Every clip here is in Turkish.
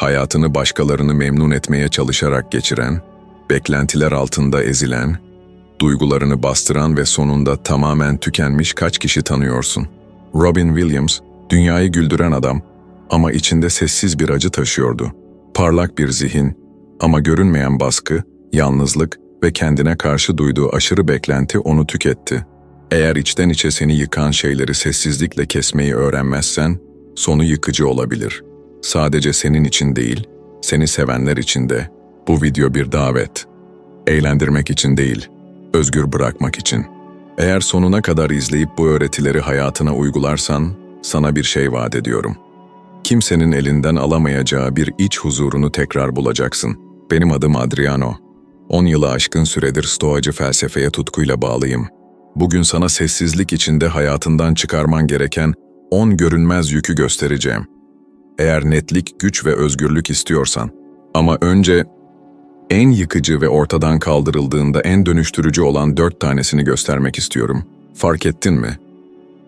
hayatını başkalarını memnun etmeye çalışarak geçiren, beklentiler altında ezilen, duygularını bastıran ve sonunda tamamen tükenmiş kaç kişi tanıyorsun? Robin Williams, dünyayı güldüren adam ama içinde sessiz bir acı taşıyordu. Parlak bir zihin ama görünmeyen baskı, yalnızlık ve kendine karşı duyduğu aşırı beklenti onu tüketti. Eğer içten içe seni yıkan şeyleri sessizlikle kesmeyi öğrenmezsen, sonu yıkıcı olabilir. Sadece senin için değil, seni sevenler için de. Bu video bir davet. Eğlendirmek için değil, özgür bırakmak için. Eğer sonuna kadar izleyip bu öğretileri hayatına uygularsan, sana bir şey vaat ediyorum. Kimsenin elinden alamayacağı bir iç huzurunu tekrar bulacaksın. Benim adım Adriano. 10 yılı aşkın süredir stoacı felsefeye tutkuyla bağlıyım. Bugün sana sessizlik içinde hayatından çıkarman gereken 10 görünmez yükü göstereceğim. Eğer netlik, güç ve özgürlük istiyorsan. Ama önce en yıkıcı ve ortadan kaldırıldığında en dönüştürücü olan dört tanesini göstermek istiyorum. Fark ettin mi?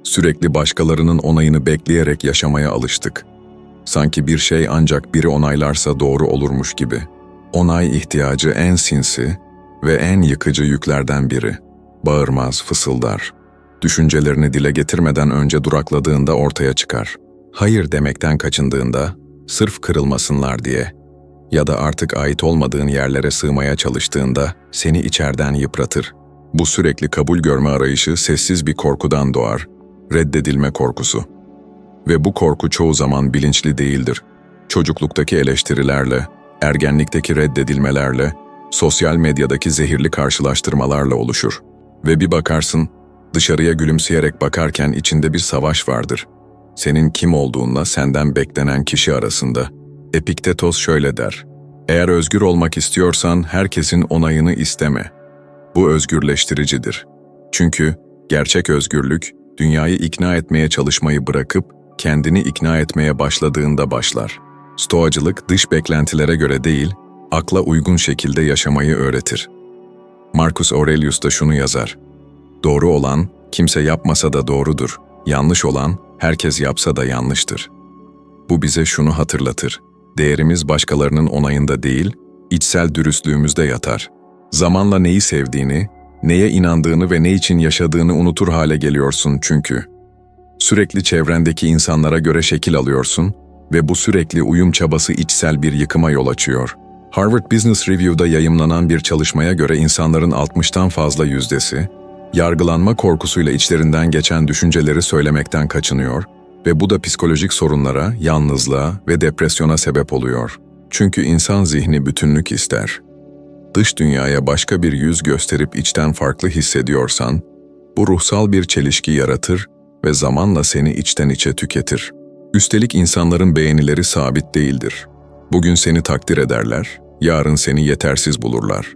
Sürekli başkalarının onayını bekleyerek yaşamaya alıştık. Sanki bir şey ancak biri onaylarsa doğru olurmuş gibi. Onay ihtiyacı en sinsi ve en yıkıcı yüklerden biri. Bağırmaz, fısıldar. Düşüncelerini dile getirmeden önce durakladığında ortaya çıkar. Hayır demekten kaçındığında, sırf kırılmasınlar diye ya da artık ait olmadığın yerlere sığmaya çalıştığında seni içerden yıpratır. Bu sürekli kabul görme arayışı sessiz bir korkudan doğar, reddedilme korkusu. Ve bu korku çoğu zaman bilinçli değildir. Çocukluktaki eleştirilerle, ergenlikteki reddedilmelerle, sosyal medyadaki zehirli karşılaştırmalarla oluşur. Ve bir bakarsın, dışarıya gülümseyerek bakarken içinde bir savaş vardır. Senin kim olduğunla senden beklenen kişi arasında. Epiktetos şöyle der. Eğer özgür olmak istiyorsan herkesin onayını isteme. Bu özgürleştiricidir. Çünkü gerçek özgürlük, dünyayı ikna etmeye çalışmayı bırakıp kendini ikna etmeye başladığında başlar. Stoacılık dış beklentilere göre değil, akla uygun şekilde yaşamayı öğretir. Marcus Aurelius da şunu yazar. Doğru olan, kimse yapmasa da doğrudur. Yanlış olan, herkes yapsa da yanlıştır. Bu bize şunu hatırlatır. Değerimiz başkalarının onayında değil, içsel dürüstlüğümüzde yatar. Zamanla neyi sevdiğini, neye inandığını ve ne için yaşadığını unutur hale geliyorsun çünkü. Sürekli çevrendeki insanlara göre şekil alıyorsun ve bu sürekli uyum çabası içsel bir yıkıma yol açıyor. Harvard Business Review'da yayımlanan bir çalışmaya göre insanların 60'tan fazla yüzdesi, yargılanma korkusuyla içlerinden geçen düşünceleri söylemekten kaçınıyor ve bu da psikolojik sorunlara, yalnızlığa ve depresyona sebep oluyor. Çünkü insan zihni bütünlük ister. Dış dünyaya başka bir yüz gösterip içten farklı hissediyorsan, bu ruhsal bir çelişki yaratır ve zamanla seni içten içe tüketir. Üstelik insanların beğenileri sabit değildir. Bugün seni takdir ederler, yarın seni yetersiz bulurlar.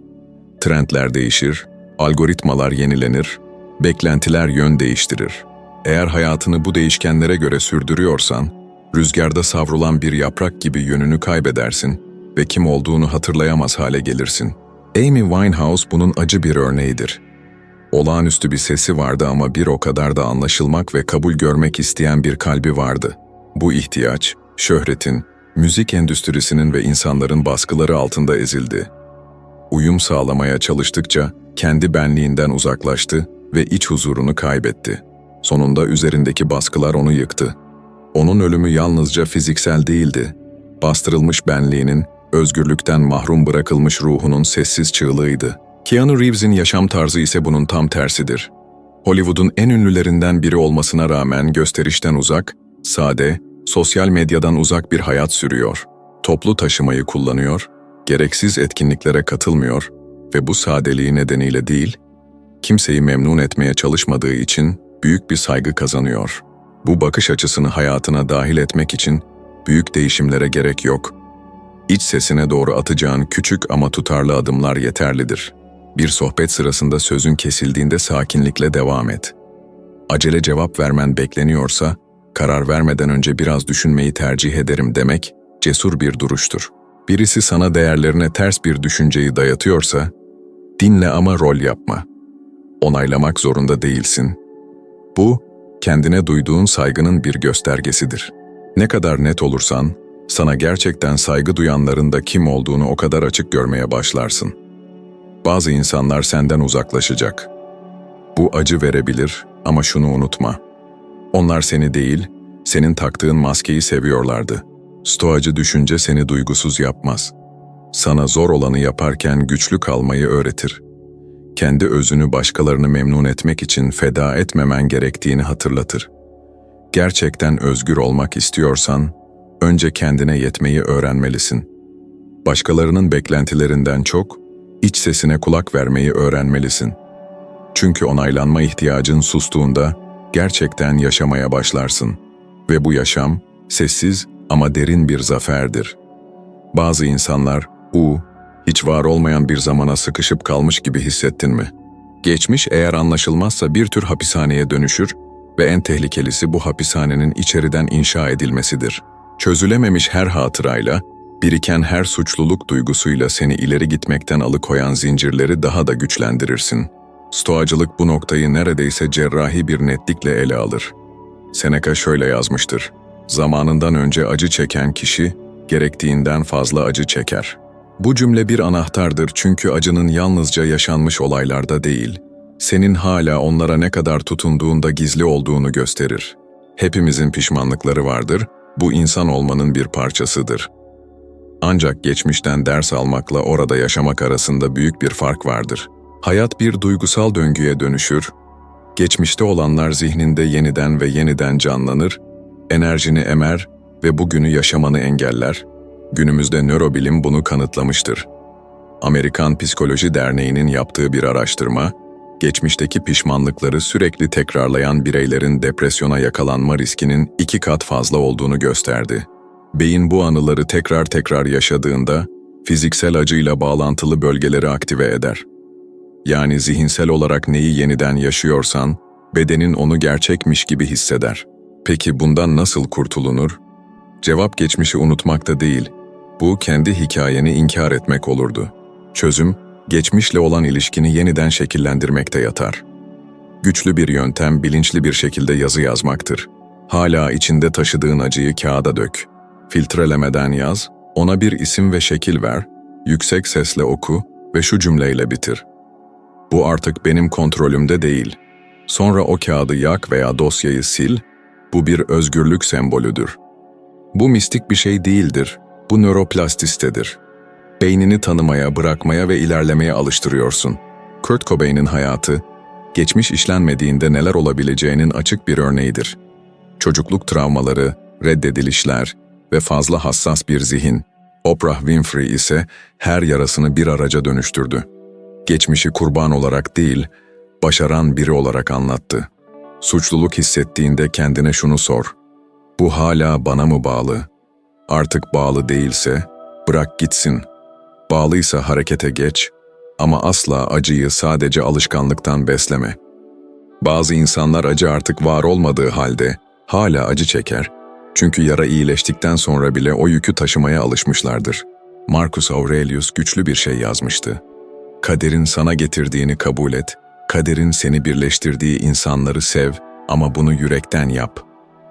Trendler değişir, algoritmalar yenilenir, beklentiler yön değiştirir. Eğer hayatını bu değişkenlere göre sürdürüyorsan, rüzgarda savrulan bir yaprak gibi yönünü kaybedersin ve kim olduğunu hatırlayamaz hale gelirsin. Amy Winehouse bunun acı bir örneğidir. Olağanüstü bir sesi vardı ama bir o kadar da anlaşılmak ve kabul görmek isteyen bir kalbi vardı. Bu ihtiyaç, şöhretin, müzik endüstrisinin ve insanların baskıları altında ezildi. Uyum sağlamaya çalıştıkça kendi benliğinden uzaklaştı ve iç huzurunu kaybetti. Sonunda üzerindeki baskılar onu yıktı. Onun ölümü yalnızca fiziksel değildi. Bastırılmış benliğinin, özgürlükten mahrum bırakılmış ruhunun sessiz çığlığıydı. Keanu Reeves'in yaşam tarzı ise bunun tam tersidir. Hollywood'un en ünlülerinden biri olmasına rağmen gösterişten uzak, sade, sosyal medyadan uzak bir hayat sürüyor. Toplu taşımayı kullanıyor, gereksiz etkinliklere katılmıyor ve bu sadeliği nedeniyle değil, kimseyi memnun etmeye çalışmadığı için büyük bir saygı kazanıyor. Bu bakış açısını hayatına dahil etmek için büyük değişimlere gerek yok. İç sesine doğru atacağın küçük ama tutarlı adımlar yeterlidir. Bir sohbet sırasında sözün kesildiğinde sakinlikle devam et. Acele cevap vermen bekleniyorsa, karar vermeden önce biraz düşünmeyi tercih ederim demek cesur bir duruştur. Birisi sana değerlerine ters bir düşünceyi dayatıyorsa, dinle ama rol yapma. Onaylamak zorunda değilsin. Bu, kendine duyduğun saygının bir göstergesidir. Ne kadar net olursan, sana gerçekten saygı duyanların da kim olduğunu o kadar açık görmeye başlarsın. Bazı insanlar senden uzaklaşacak. Bu acı verebilir ama şunu unutma. Onlar seni değil, senin taktığın maskeyi seviyorlardı. Stoacı düşünce seni duygusuz yapmaz. Sana zor olanı yaparken güçlü kalmayı öğretir. Kendi özünü başkalarını memnun etmek için feda etmemen gerektiğini hatırlatır. Gerçekten özgür olmak istiyorsan, önce kendine yetmeyi öğrenmelisin. Başkalarının beklentilerinden çok, iç sesine kulak vermeyi öğrenmelisin. Çünkü onaylanma ihtiyacın sustuğunda, gerçekten yaşamaya başlarsın. Ve bu yaşam, sessiz ama derin bir zaferdir. Bazı insanlar, u, hiç var olmayan bir zamana sıkışıp kalmış gibi hissettin mi? Geçmiş eğer anlaşılmazsa bir tür hapishaneye dönüşür ve en tehlikelisi bu hapishanenin içeriden inşa edilmesidir. Çözülememiş her hatırayla, biriken her suçluluk duygusuyla seni ileri gitmekten alıkoyan zincirleri daha da güçlendirirsin. Stoacılık bu noktayı neredeyse cerrahi bir netlikle ele alır. Seneca şöyle yazmıştır. Zamanından önce acı çeken kişi, gerektiğinden fazla acı çeker. Bu cümle bir anahtardır çünkü acının yalnızca yaşanmış olaylarda değil, senin hala onlara ne kadar tutunduğunda gizli olduğunu gösterir. Hepimizin pişmanlıkları vardır, bu insan olmanın bir parçasıdır. Ancak geçmişten ders almakla orada yaşamak arasında büyük bir fark vardır. Hayat bir duygusal döngüye dönüşür, geçmişte olanlar zihninde yeniden ve yeniden canlanır, enerjini emer ve bugünü yaşamanı engeller. Günümüzde nörobilim bunu kanıtlamıştır. Amerikan Psikoloji Derneği'nin yaptığı bir araştırma, geçmişteki pişmanlıkları sürekli tekrarlayan bireylerin depresyona yakalanma riskinin iki kat fazla olduğunu gösterdi. Beyin bu anıları tekrar tekrar yaşadığında, fiziksel acıyla bağlantılı bölgeleri aktive eder. Yani zihinsel olarak neyi yeniden yaşıyorsan, bedenin onu gerçekmiş gibi hisseder. Peki bundan nasıl kurtulunur? Cevap geçmişi unutmakta değil, bu kendi hikayeni inkar etmek olurdu. Çözüm, geçmişle olan ilişkini yeniden şekillendirmekte yatar. Güçlü bir yöntem bilinçli bir şekilde yazı yazmaktır. Hala içinde taşıdığın acıyı kağıda dök. Filtrelemeden yaz, ona bir isim ve şekil ver, yüksek sesle oku ve şu cümleyle bitir. Bu artık benim kontrolümde değil. Sonra o kağıdı yak veya dosyayı sil, bu bir özgürlük sembolüdür. Bu mistik bir şey değildir, bu nöroplastistedir. Beynini tanımaya, bırakmaya ve ilerlemeye alıştırıyorsun. Kurt Cobain'in hayatı, geçmiş işlenmediğinde neler olabileceğinin açık bir örneğidir. Çocukluk travmaları, reddedilişler ve fazla hassas bir zihin. Oprah Winfrey ise her yarasını bir araca dönüştürdü. Geçmişi kurban olarak değil, başaran biri olarak anlattı. Suçluluk hissettiğinde kendine şunu sor. Bu hala bana mı bağlı? Artık bağlı değilse, bırak gitsin. Bağlıysa harekete geç ama asla acıyı sadece alışkanlıktan besleme. Bazı insanlar acı artık var olmadığı halde hala acı çeker. Çünkü yara iyileştikten sonra bile o yükü taşımaya alışmışlardır. Marcus Aurelius güçlü bir şey yazmıştı. Kaderin sana getirdiğini kabul et, kaderin seni birleştirdiği insanları sev ama bunu yürekten yap.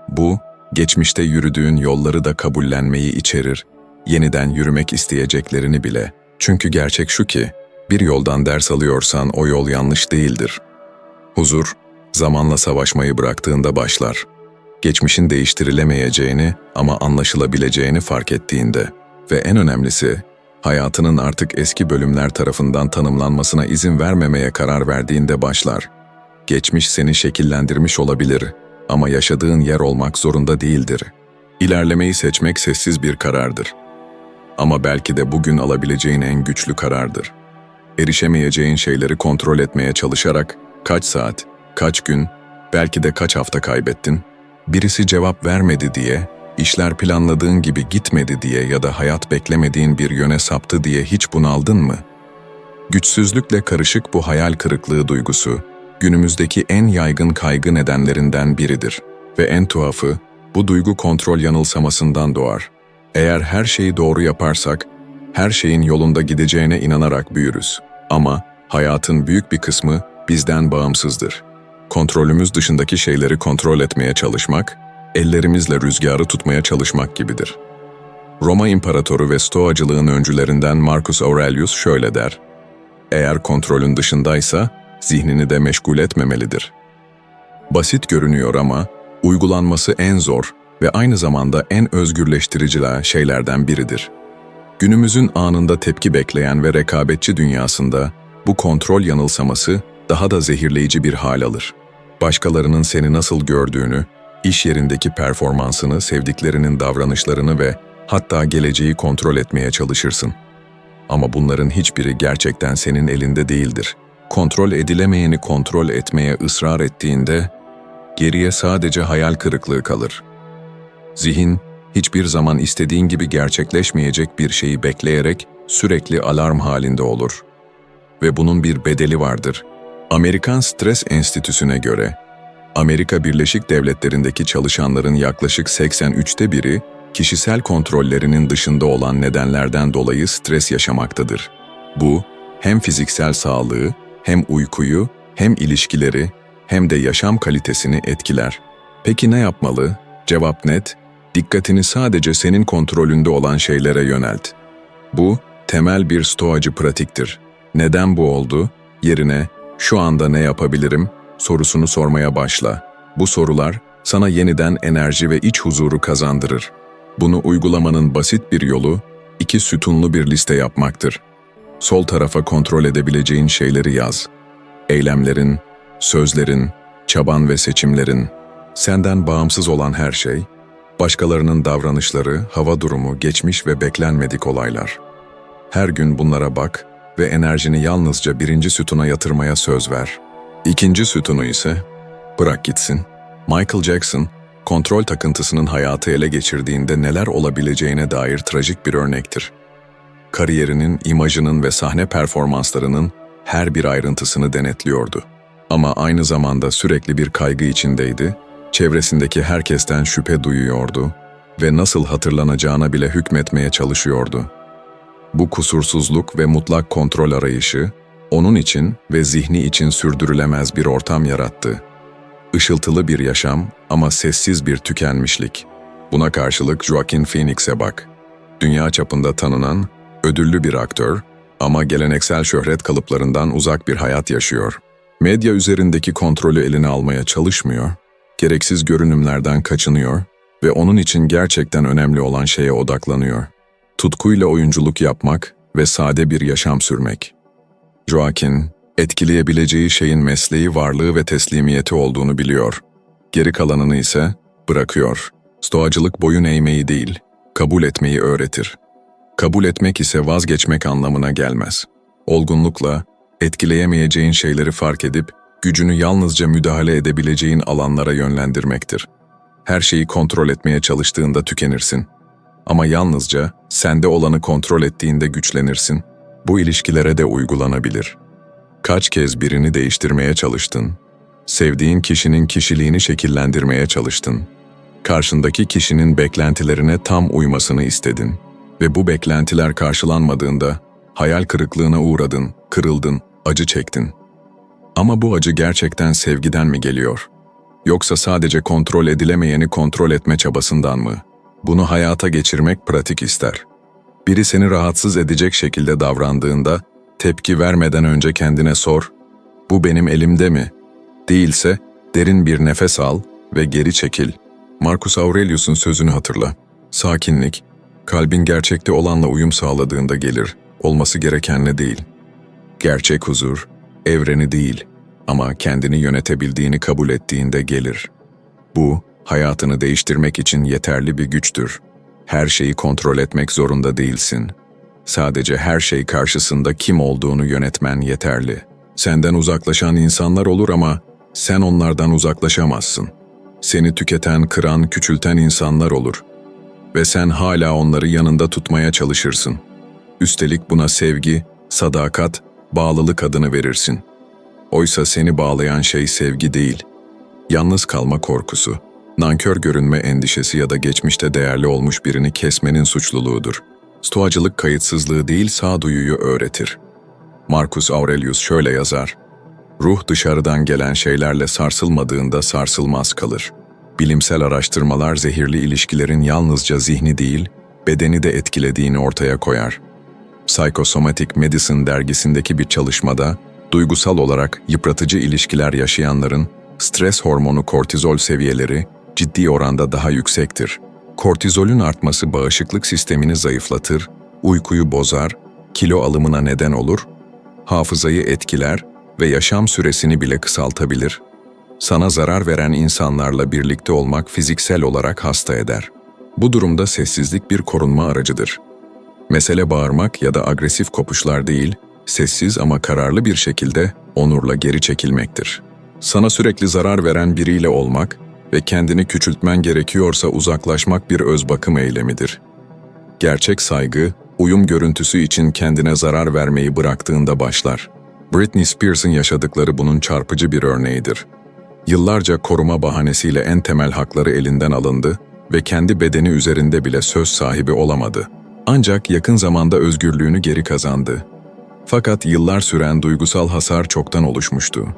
Bu, geçmişte yürüdüğün yolları da kabullenmeyi içerir, yeniden yürümek isteyeceklerini bile. Çünkü gerçek şu ki, bir yoldan ders alıyorsan o yol yanlış değildir. Huzur, zamanla savaşmayı bıraktığında başlar. Geçmişin değiştirilemeyeceğini ama anlaşılabileceğini fark ettiğinde ve en önemlisi, hayatının artık eski bölümler tarafından tanımlanmasına izin vermemeye karar verdiğinde başlar. Geçmiş seni şekillendirmiş olabilir ama yaşadığın yer olmak zorunda değildir. İlerlemeyi seçmek sessiz bir karardır. Ama belki de bugün alabileceğin en güçlü karardır. Erişemeyeceğin şeyleri kontrol etmeye çalışarak kaç saat, kaç gün, belki de kaç hafta kaybettin? Birisi cevap vermedi diye, işler planladığın gibi gitmedi diye ya da hayat beklemediğin bir yöne saptı diye hiç bunaldın mı? Güçsüzlükle karışık bu hayal kırıklığı duygusu, günümüzdeki en yaygın kaygı nedenlerinden biridir. Ve en tuhafı, bu duygu kontrol yanılsamasından doğar. Eğer her şeyi doğru yaparsak, her şeyin yolunda gideceğine inanarak büyürüz. Ama hayatın büyük bir kısmı bizden bağımsızdır. Kontrolümüz dışındaki şeyleri kontrol etmeye çalışmak, ellerimizle rüzgarı tutmaya çalışmak gibidir. Roma İmparatoru ve Stoacılığın öncülerinden Marcus Aurelius şöyle der. Eğer kontrolün dışındaysa zihnini de meşgul etmemelidir. Basit görünüyor ama uygulanması en zor ve aynı zamanda en özgürleştirici şeylerden biridir. Günümüzün anında tepki bekleyen ve rekabetçi dünyasında bu kontrol yanılsaması daha da zehirleyici bir hal alır. Başkalarının seni nasıl gördüğünü, iş yerindeki performansını, sevdiklerinin davranışlarını ve hatta geleceği kontrol etmeye çalışırsın. Ama bunların hiçbiri gerçekten senin elinde değildir. Kontrol edilemeyeni kontrol etmeye ısrar ettiğinde geriye sadece hayal kırıklığı kalır. Zihin, hiçbir zaman istediğin gibi gerçekleşmeyecek bir şeyi bekleyerek sürekli alarm halinde olur. Ve bunun bir bedeli vardır. Amerikan Stres Enstitüsü'ne göre, Amerika Birleşik Devletleri'ndeki çalışanların yaklaşık 83'te biri, kişisel kontrollerinin dışında olan nedenlerden dolayı stres yaşamaktadır. Bu, hem fiziksel sağlığı, hem uykuyu, hem ilişkileri, hem de yaşam kalitesini etkiler. Peki ne yapmalı? Cevap net, dikkatini sadece senin kontrolünde olan şeylere yönelt. Bu, temel bir stoacı pratiktir. Neden bu oldu? Yerine, şu anda ne yapabilirim? Sorusunu sormaya başla. Bu sorular, sana yeniden enerji ve iç huzuru kazandırır. Bunu uygulamanın basit bir yolu, iki sütunlu bir liste yapmaktır. Sol tarafa kontrol edebileceğin şeyleri yaz. Eylemlerin, sözlerin, çaban ve seçimlerin, senden bağımsız olan her şey, başkalarının davranışları, hava durumu, geçmiş ve beklenmedik olaylar. Her gün bunlara bak ve enerjini yalnızca birinci sütuna yatırmaya söz ver. İkinci sütunu ise, bırak gitsin. Michael Jackson, kontrol takıntısının hayatı ele geçirdiğinde neler olabileceğine dair trajik bir örnektir. Kariyerinin, imajının ve sahne performanslarının her bir ayrıntısını denetliyordu. Ama aynı zamanda sürekli bir kaygı içindeydi, çevresindeki herkesten şüphe duyuyordu ve nasıl hatırlanacağına bile hükmetmeye çalışıyordu. Bu kusursuzluk ve mutlak kontrol arayışı, onun için ve zihni için sürdürülemez bir ortam yarattı. Işıltılı bir yaşam ama sessiz bir tükenmişlik. Buna karşılık Joaquin Phoenix'e bak. Dünya çapında tanınan, ödüllü bir aktör ama geleneksel şöhret kalıplarından uzak bir hayat yaşıyor. Medya üzerindeki kontrolü eline almaya çalışmıyor, gereksiz görünümlerden kaçınıyor ve onun için gerçekten önemli olan şeye odaklanıyor. Tutkuyla oyunculuk yapmak ve sade bir yaşam sürmek. Joaquin, etkileyebileceği şeyin mesleği, varlığı ve teslimiyeti olduğunu biliyor. Geri kalanını ise bırakıyor. Stoacılık boyun eğmeyi değil, kabul etmeyi öğretir. Kabul etmek ise vazgeçmek anlamına gelmez. Olgunlukla, etkileyemeyeceğin şeyleri fark edip, gücünü yalnızca müdahale edebileceğin alanlara yönlendirmektir. Her şeyi kontrol etmeye çalıştığında tükenirsin. Ama yalnızca sende olanı kontrol ettiğinde güçlenirsin. Bu ilişkilere de uygulanabilir. Kaç kez birini değiştirmeye çalıştın? Sevdiğin kişinin kişiliğini şekillendirmeye çalıştın. Karşındaki kişinin beklentilerine tam uymasını istedin ve bu beklentiler karşılanmadığında hayal kırıklığına uğradın, kırıldın, acı çektin. Ama bu acı gerçekten sevgiden mi geliyor? Yoksa sadece kontrol edilemeyeni kontrol etme çabasından mı? Bunu hayata geçirmek pratik ister. Biri seni rahatsız edecek şekilde davrandığında tepki vermeden önce kendine sor, bu benim elimde mi? Değilse derin bir nefes al ve geri çekil. Marcus Aurelius'un sözünü hatırla. Sakinlik, kalbin gerçekte olanla uyum sağladığında gelir, olması gerekenle değil. Gerçek huzur, evreni değil ama kendini yönetebildiğini kabul ettiğinde gelir. Bu, hayatını değiştirmek için yeterli bir güçtür. Her şeyi kontrol etmek zorunda değilsin. Sadece her şey karşısında kim olduğunu yönetmen yeterli. Senden uzaklaşan insanlar olur ama sen onlardan uzaklaşamazsın. Seni tüketen, kıran, küçülten insanlar olur. Ve sen hala onları yanında tutmaya çalışırsın. Üstelik buna sevgi, sadakat, bağlılık adını verirsin. Oysa seni bağlayan şey sevgi değil, yalnız kalma korkusu, nankör görünme endişesi ya da geçmişte değerli olmuş birini kesmenin suçluluğudur. Stoacılık kayıtsızlığı değil sağduyuyu öğretir. Marcus Aurelius şöyle yazar, Ruh dışarıdan gelen şeylerle sarsılmadığında sarsılmaz kalır. Bilimsel araştırmalar zehirli ilişkilerin yalnızca zihni değil, bedeni de etkilediğini ortaya koyar. Psychosomatic Medicine dergisindeki bir çalışmada duygusal olarak yıpratıcı ilişkiler yaşayanların stres hormonu kortizol seviyeleri ciddi oranda daha yüksektir. Kortizolün artması bağışıklık sistemini zayıflatır, uykuyu bozar, kilo alımına neden olur, hafızayı etkiler ve yaşam süresini bile kısaltabilir. Sana zarar veren insanlarla birlikte olmak fiziksel olarak hasta eder. Bu durumda sessizlik bir korunma aracıdır. Mesele bağırmak ya da agresif kopuşlar değil, sessiz ama kararlı bir şekilde onurla geri çekilmektir. Sana sürekli zarar veren biriyle olmak ve kendini küçültmen gerekiyorsa uzaklaşmak bir öz bakım eylemidir. Gerçek saygı, uyum görüntüsü için kendine zarar vermeyi bıraktığında başlar. Britney Spears'ın yaşadıkları bunun çarpıcı bir örneğidir. Yıllarca koruma bahanesiyle en temel hakları elinden alındı ve kendi bedeni üzerinde bile söz sahibi olamadı. Ancak yakın zamanda özgürlüğünü geri kazandı. Fakat yıllar süren duygusal hasar çoktan oluşmuştu.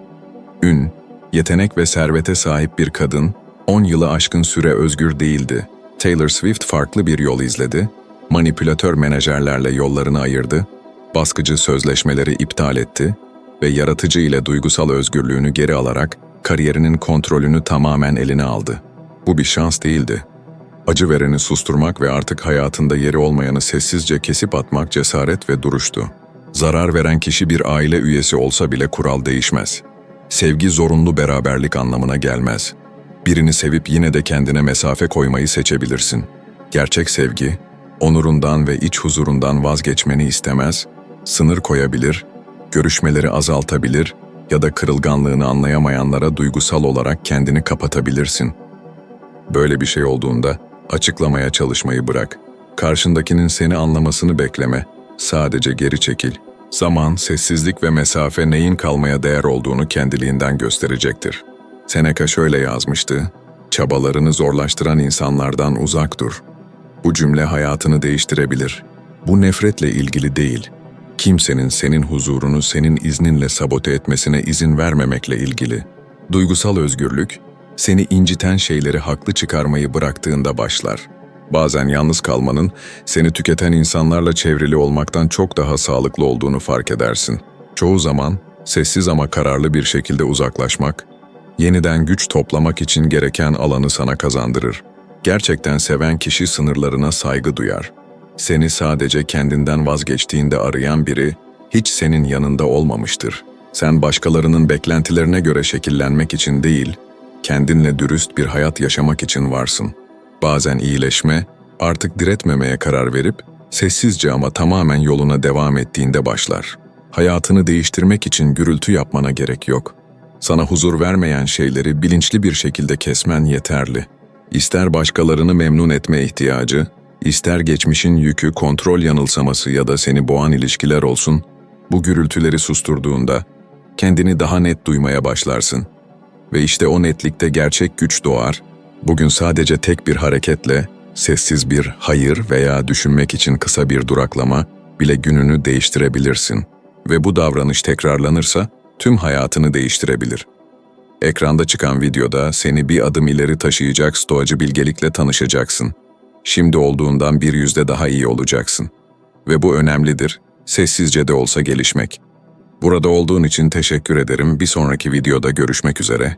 Ün, yetenek ve servete sahip bir kadın, 10 yılı aşkın süre özgür değildi. Taylor Swift farklı bir yol izledi, manipülatör menajerlerle yollarını ayırdı, baskıcı sözleşmeleri iptal etti ve yaratıcı ile duygusal özgürlüğünü geri alarak kariyerinin kontrolünü tamamen eline aldı. Bu bir şans değildi. Acı vereni susturmak ve artık hayatında yeri olmayanı sessizce kesip atmak cesaret ve duruştu. Zarar veren kişi bir aile üyesi olsa bile kural değişmez. Sevgi zorunlu beraberlik anlamına gelmez. Birini sevip yine de kendine mesafe koymayı seçebilirsin. Gerçek sevgi, onurundan ve iç huzurundan vazgeçmeni istemez, sınır koyabilir, görüşmeleri azaltabilir ya da kırılganlığını anlayamayanlara duygusal olarak kendini kapatabilirsin. Böyle bir şey olduğunda açıklamaya çalışmayı bırak. Karşındakinin seni anlamasını bekleme. Sadece geri çekil. Zaman, sessizlik ve mesafe neyin kalmaya değer olduğunu kendiliğinden gösterecektir. Seneca şöyle yazmıştı. Çabalarını zorlaştıran insanlardan uzak dur. Bu cümle hayatını değiştirebilir. Bu nefretle ilgili değil. Kimsenin senin huzurunu senin izninle sabote etmesine izin vermemekle ilgili. Duygusal özgürlük, seni inciten şeyleri haklı çıkarmayı bıraktığında başlar. Bazen yalnız kalmanın seni tüketen insanlarla çevrili olmaktan çok daha sağlıklı olduğunu fark edersin. Çoğu zaman sessiz ama kararlı bir şekilde uzaklaşmak, yeniden güç toplamak için gereken alanı sana kazandırır. Gerçekten seven kişi sınırlarına saygı duyar. Seni sadece kendinden vazgeçtiğinde arayan biri hiç senin yanında olmamıştır. Sen başkalarının beklentilerine göre şekillenmek için değil, kendinle dürüst bir hayat yaşamak için varsın. Bazen iyileşme, artık diretmemeye karar verip, sessizce ama tamamen yoluna devam ettiğinde başlar. Hayatını değiştirmek için gürültü yapmana gerek yok. Sana huzur vermeyen şeyleri bilinçli bir şekilde kesmen yeterli. İster başkalarını memnun etme ihtiyacı, ister geçmişin yükü, kontrol yanılsaması ya da seni boğan ilişkiler olsun, bu gürültüleri susturduğunda kendini daha net duymaya başlarsın.'' Ve işte o netlikte gerçek güç doğar. Bugün sadece tek bir hareketle, sessiz bir hayır veya düşünmek için kısa bir duraklama bile gününü değiştirebilirsin. Ve bu davranış tekrarlanırsa tüm hayatını değiştirebilir. Ekranda çıkan videoda seni bir adım ileri taşıyacak stoacı bilgelikle tanışacaksın. Şimdi olduğundan bir yüzde daha iyi olacaksın. Ve bu önemlidir, sessizce de olsa gelişmek. Burada olduğun için teşekkür ederim. Bir sonraki videoda görüşmek üzere.